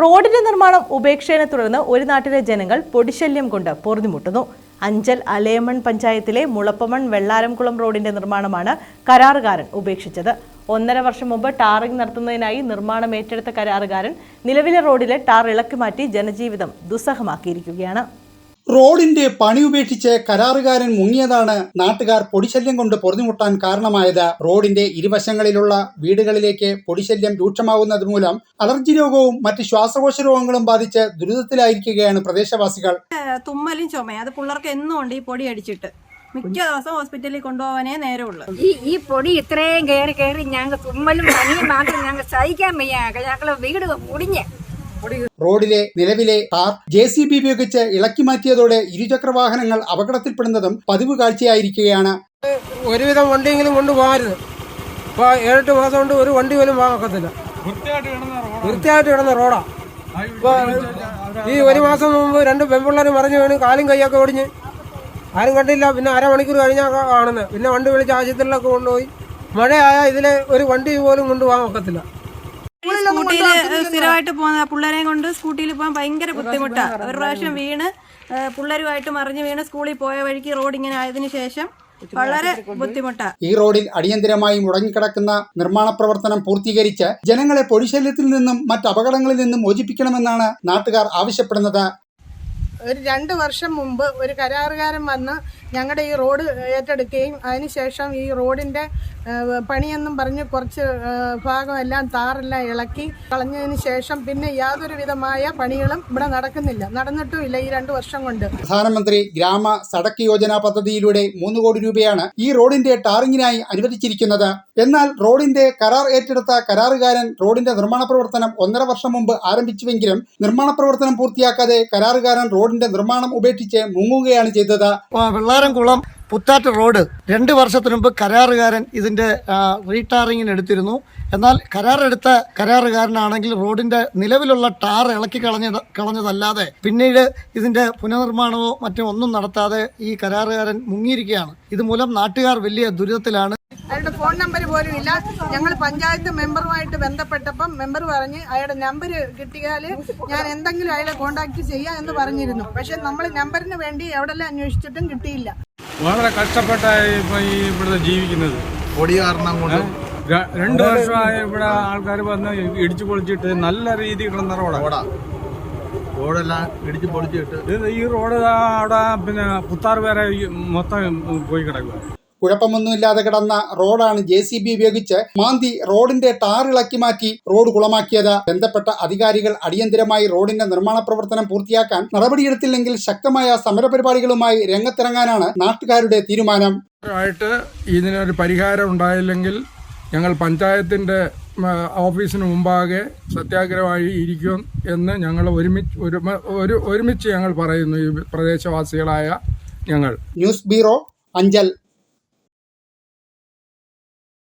റോഡിന്റെ നിർമ്മാണം ഉപേക്ഷയെ തുടർന്ന് ഒരു നാട്ടിലെ ജനങ്ങൾ പൊടിശല്യം കൊണ്ട് പൊറുതിമുട്ടുന്നു. അഞ്ചൽ അലയമൺ പഞ്ചായത്തിലെ മുളപ്പമൺ വെള്ളാരംകുളം റോഡിന്റെ നിർമ്മാണമാണ് കരാറുകാരൻ ഉപേക്ഷിച്ചത്. ഒന്നര വർഷം മുമ്പ് ടാറിംഗ് നടത്തുന്നതിനായി നിർമ്മാണം ഏറ്റെടുത്ത കരാറുകാരൻ നിലവിലെ റോഡിലെ ടാർ ഇളക്കി മാറ്റി ജനജീവിതം ദുസ്സഹമാക്കിയിരിക്കുകയാണ്. റോഡിന്റെ പണി ഉപേക്ഷിച്ച് കരാറുകാരൻ മുങ്ങിയതാണ് നാട്ടുകാർ പൊടിശല്യം കൊണ്ട് പൊറുതിമുട്ടാൻ കാരണമായത്. റോഡിന്റെ ഇരുവശങ്ങളിലുള്ള വീടുകളിലേക്ക് പൊടിശല്യം രൂക്ഷമാവുന്നത് മൂലം അലർജി രോഗവും മറ്റ് ശ്വാസകോശ രോഗങ്ങളും ബാധിച്ച് ദുരിതത്തിലായിരിക്കുകയാണ് പ്രദേശവാസികൾ. തുമ്മലും ചുമ അത് പിള്ളേർക്ക് എന്നും ഉണ്ട് ഈ പൊടി അടിച്ചിട്ട്. മിക്ക ദിവസം ഹോസ്പിറ്റലിൽ കൊണ്ടുപോകാനേ നേരമുള്ളൂ. ഈ ഈ പൊടി ഇത്രയും കയറി കയറി ഞങ്ങൾ തുമ്മലും പനിയും മാത്രം ഞങ്ങൾ സഹിക്കാൻ വയ്യ. ഞങ്ങളെ വീട് മുടിഞ്ഞ് റോഡിലെ നിലവിലെ കാർ ജെ സി ബി ഉപയോഗിച്ച് ഇളക്കി മാറ്റിയതോടെ ഇരുചക്ര വാഹനങ്ങൾ അപകടത്തിൽപ്പെടുന്നതും പതിവ് കാഴ്ചയായിരിക്കുകയാണ്. ഒരുവിധം വണ്ടിയെങ്കിലും കൊണ്ടുപോകരുത് ഇപ്പൊ ഏഴെട്ട് മാസം കൊണ്ട് ഒരു വണ്ടി പോലും വാങ്ങത്തില്ല വൃത്തിയായിട്ട് കിടന്ന റോഡാ. ഈ ഒരു മാസം മുമ്പ് രണ്ട് പെൺപിള്ളേർ മറിഞ്ഞു വീണ് കാലും കൈയൊക്കെ ഒടിഞ്ഞ്. ആരും കണ്ടില്ല. പിന്നെ അരമണിക്കൂർ കഴിഞ്ഞാൽ കാണുന്നത്. പിന്നെ വണ്ടി വിളിച്ച് ആശുപത്രിയിലൊക്കെ കൊണ്ടുപോയി. മഴയായാൽ ഇതിലെ ഒരു വണ്ടി പോലും കൊണ്ടുപോകാൻ ഒക്കത്തില്ല. സ്കൂട്ടിയിൽ സ്ഥിരമായിട്ട് പോകുന്ന പിള്ളേരെയും കൊണ്ട് സ്കൂട്ടിയിൽ പോകാൻ ഭയങ്കര ബുദ്ധിമുട്ടാണ് ഒരു പ്രാവശ്യം വീണ് പിള്ളേരുമായിട്ട് മറിഞ്ഞു വീണ് സ്കൂളിൽ പോയ വഴിക്ക് റോഡ് ഇങ്ങനെ ആയതിനു ശേഷം വളരെ ബുദ്ധിമുട്ടാണ് ഈ റോഡിൽ അടിയന്തരമായി മുടങ്ങിക്കിടക്കുന്ന നിർമ്മാണ പ്രവർത്തനം പൂർത്തീകരിച്ച് ജനങ്ങളെ പൊടിശല്യത്തിൽ നിന്നും മറ്റ് അപകടങ്ങളിൽ നിന്നും മോചിപ്പിക്കണമെന്നാണ് നാട്ടുകാർ ആവശ്യപ്പെടുന്നത്. ഒരു രണ്ട് വർഷം മുമ്പ് ഒരു കരാറുകാരൻ വന്ന് ഞങ്ങളുടെ ഈ റോഡ് ഏറ്റെടുക്കുകയും അതിനുശേഷം ഈ റോഡിന്റെ പണിയെന്നും പറഞ്ഞ് കുറച്ച് ഭാഗമെല്ലാം താറെല്ലാം ഇളക്കി കളഞ്ഞതിന് ശേഷം പിന്നെ യാതൊരു വിധമായ പണികളും ഇവിടെ നടക്കുന്നില്ല. നടന്നിട്ടുമില്ല ഈ രണ്ട് വർഷം കൊണ്ട്. പ്രധാനമന്ത്രി ഗ്രാമ സടക്ക് യോജന പദ്ധതിയിലൂടെ മൂന്ന് കോടി രൂപയാണ് ഈ റോഡിന്റെ ടാറിങ്ങിനായി അനുവദിച്ചിരിക്കുന്നത്. എന്നാൽ റോഡിന്റെ കരാർ ഏറ്റെടുത്ത കരാറുകാരൻ റോഡിന്റെ നിർമ്മാണ പ്രവർത്തനം ഒന്നര വർഷം മുമ്പ് ആരംഭിച്ചുവെങ്കിലും നിർമ്മാണ പ്രവർത്തനം പൂർത്തിയാക്കാതെ കരാറുകാരൻ റോഡിന്റെ നിർമ്മാണം ഉപേക്ഷിച്ച് മുങ്ങുകയാണ് ചെയ്തത്. വെള്ളാരംകുളം പുത്താറ്റ് റോഡ്. രണ്ട് വർഷത്തിന് മുമ്പ് കരാറുകാരൻ ഇതിന്റെ റീടാറിങ്ങിന് എടുത്തിരുന്നു. എന്നാൽ കരാറെടുത്ത കരാറുകാരനാണെങ്കിൽ റോഡിന്റെ നിലവിലുള്ള ടാർ ഇളക്കി കളഞ്ഞ കളഞ്ഞതല്ലാതെ പിന്നീട് ഇതിന്റെ പുനർനിർമ്മാണമോ മറ്റോ ഒന്നും നടത്താതെ ഈ കരാറുകാരൻ മുങ്ങിയിരിക്കുകയാണ്. ഇതുമൂലം നാട്ടുകാർ വലിയ ദുരിതത്തിലാണ്. അയാളുടെ ഫോൺ നമ്പർ പോലും ഇല്ല. ഞങ്ങൾ പഞ്ചായത്ത് മെമ്പറുമായിട്ട് ബന്ധപ്പെട്ടപ്പം മെമ്പർ പറഞ്ഞ് അയാളുടെ നമ്പർ കിട്ടിയാൽ ഞാൻ എന്തെങ്കിലും അയാളെ കോണ്ടാക്ട് ചെയ്യാം എന്ന് പറഞ്ഞിരുന്നു. പക്ഷെ നമ്മൾ നമ്പറിന് വേണ്ടി എവിടെല്ലാം അന്വേഷിച്ചിട്ടും കിട്ടിയില്ല. വളരെ കഷ്ടപ്പെട്ട ഇപ്പൊ ഈ ഇവിടുത്തെ ജീവിക്കുന്നത്. പൊടി കാരണം കൊണ്ട്. രണ്ട് വർഷമായി ഇവിടെ ആൾക്കാർ വന്ന് ഇടിച്ചു പൊളിച്ചിട്ട് നല്ല രീതിയിൽ കിടന്ന റോഡാണ് റോഡാ. റോഡെല്ലാം ഇടിച്ചു പൊളിച്ചിട്ട്. ഈ റോഡ് അവിടെ പിന്നെ പുത്താർ വരെ മൊത്തം പോയി കിടക്കുക കുഴപ്പമൊന്നുമില്ലാതെ കിടന്ന റോഡാണ് ജെ സി ബി ഉപയോഗിച്ച് മാന്തി റോഡിന്റെ ടാർ ഇളക്കി മാറ്റി റോഡ് കുളമാക്കിയത്. ബന്ധപ്പെട്ട അധികാരികൾ അടിയന്തരമായി റോഡിന്റെ നിർമ്മാണ പ്രവർത്തനം പൂർത്തിയാക്കാൻ നടപടിയെടുത്തില്ലെങ്കിൽ ശക്തമായ സമരപരിപാടികളുമായി രംഗത്തിറങ്ങാനാണ് നാട്ടുകാരുടെ തീരുമാനം. ആയിട്ട് ഇതിനൊരു പരിഹാരം ഉണ്ടായില്ലെങ്കിൽ ഞങ്ങൾ പഞ്ചായത്തിന്റെ ഓഫീസിന് മുമ്പാകെ സത്യാഗ്രഹമായി ഇരിക്കും എന്ന് ഞങ്ങൾ ഒരുമിച്ച് ഒരു ഒരുമിച്ച് ഞങ്ങൾ പറയുന്നു ഈ പ്രദേശവാസികളായ ഞങ്ങൾ. News bureau Anchal.